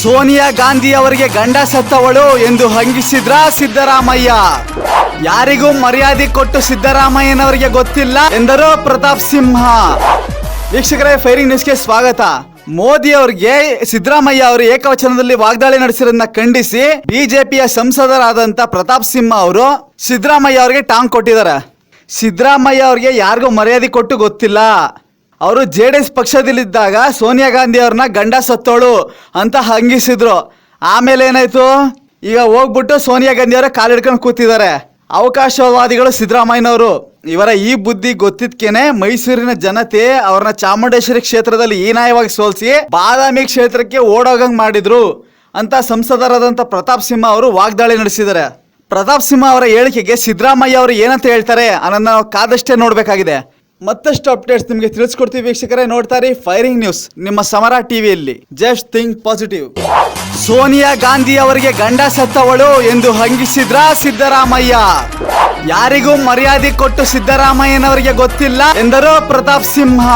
ಸೋನಿಯಾ ಗಾಂಧಿ ಅವರಿಗೆ ಗಂಡ ಸತ್ತವಳು ಎಂದು ಹಂಗಿಸಿದ್ರ ಸಿದ್ದರಾಮಯ್ಯ? ಯಾರಿಗೂ ಮರ್ಯಾದೆ ಕೊಟ್ಟು ಸಿದ್ದರಾಮಯ್ಯನವರಿಗೆ ಗೊತ್ತಿಲ್ಲ ಎಂದರು ಪ್ರತಾಪ್ ಸಿಂಹ. ವೀಕ್ಷಕರೇ, ಫೈರಿಂಗ್ ನ್ಯೂಸ್ಗೆ ಸ್ವಾಗತ. ಮೋದಿ ಅವರಿಗೆ ಸಿದ್ದರಾಮಯ್ಯ ಅವರು ಏಕವಚನದಲ್ಲಿ ವಾಗ್ದಾಳಿ ನಡೆಸಿರೋದನ್ನ ಖಂಡಿಸಿ ಬಿಜೆಪಿಯ ಸಂಸದರಾದಂತ ಪ್ರತಾಪ್ ಸಿಂಹ ಅವರು ಸಿದ್ದರಾಮಯ್ಯ ಅವರಿಗೆ ಟಾಂಗ್ ಕೊಟ್ಟಿದ್ದಾರೆ. ಸಿದ್ದರಾಮಯ್ಯ ಅವರಿಗೆ ಯಾರಿಗೂ ಮರ್ಯಾದೆ ಕೊಟ್ಟು ಗೊತ್ತಿಲ್ಲ. ಅವರು ಜೆ ಡಿ ಎಸ್ ಪಕ್ಷದಲ್ಲಿದ್ದಾಗ ಸೋನಿಯಾ ಗಾಂಧಿ ಅವ್ರನ್ನ ಗಂಡ ಸತ್ತೋಳು ಅಂತ ಹಂಗಿಸಿದ್ರು. ಆಮೇಲೆ ಏನಾಯ್ತು? ಈಗ ಹೋಗ್ಬಿಟ್ಟು ಸೋನಿಯಾ ಗಾಂಧಿ ಅವರ ಕಾಲಿಡ್ಕೊಂಡು ಕೂತಿದ್ದಾರೆ. ಅವಕಾಶವಾದಿಗಳು ಸಿದ್ದರಾಮಯ್ಯನವರು. ಇವರ ಈ ಬುದ್ಧಿ ಗೊತ್ತಿದ್ಕೇನೆ ಮೈಸೂರಿನ ಜನತೆ ಅವ್ರನ್ನ ಚಾಮುಂಡೇಶ್ವರಿ ಕ್ಷೇತ್ರದಲ್ಲಿ ಹೀನಾಯವಾಗಿ ಸೋಲಿಸಿ ಬಾದಾಮಿ ಕ್ಷೇತ್ರಕ್ಕೆ ಓಡೋಗಂಗ್ ಮಾಡಿದ್ರು ಅಂತ ಸಂಸದರಾದಂಥ ಪ್ರತಾಪ್ ಸಿಂಹ ಅವರು ವಾಗ್ದಾಳಿ ನಡೆಸಿದ್ದಾರೆ. ಪ್ರತಾಪ್ ಸಿಂಹ ಅವರ ಹೇಳಿಕೆಗೆ ಸಿದ್ದರಾಮಯ್ಯ ಅವರು ಏನಂತ ಹೇಳ್ತಾರೆ ಅನ್ನೋದನ್ನ ನಾವು ಕಾದಷ್ಟೇ ನೋಡಬೇಕಾಗಿದೆ. ಮತ್ತಷ್ಟು ಅಪ್ಡೇಟ್ಸ್ ನಿಮಗೆ ತಿಳಿಸ್ಕೊಡ್ತೀವಿ ವೀಕ್ಷಕರೇ. ನೋಡ್ತಾರೆ ಫೈರಿಂಗ್ ನ್ಯೂಸ್ ನಿಮ್ಮ ಸಮರ ಟಿವಿಯಲ್ಲಿ. Just think positive Sonia Gandhi ಅವರಿಗೆ ಗಂಡ ಸತ್ತವಳು ಎಂದು ಹಂಗಿಸಿದ್ರ ಸಿದ್ದರಾಮಯ್ಯ? ಯಾರಿಗೂ ಮರ್ಯಾದೆ ಕೊಟ್ಟು ಸಿದ್ದರಾಮಯ್ಯನವರಿಗೆ ಗೊತ್ತಿಲ್ಲ ಎಂದರು ಪ್ರತಾಪ್ ಸಿಂಹ.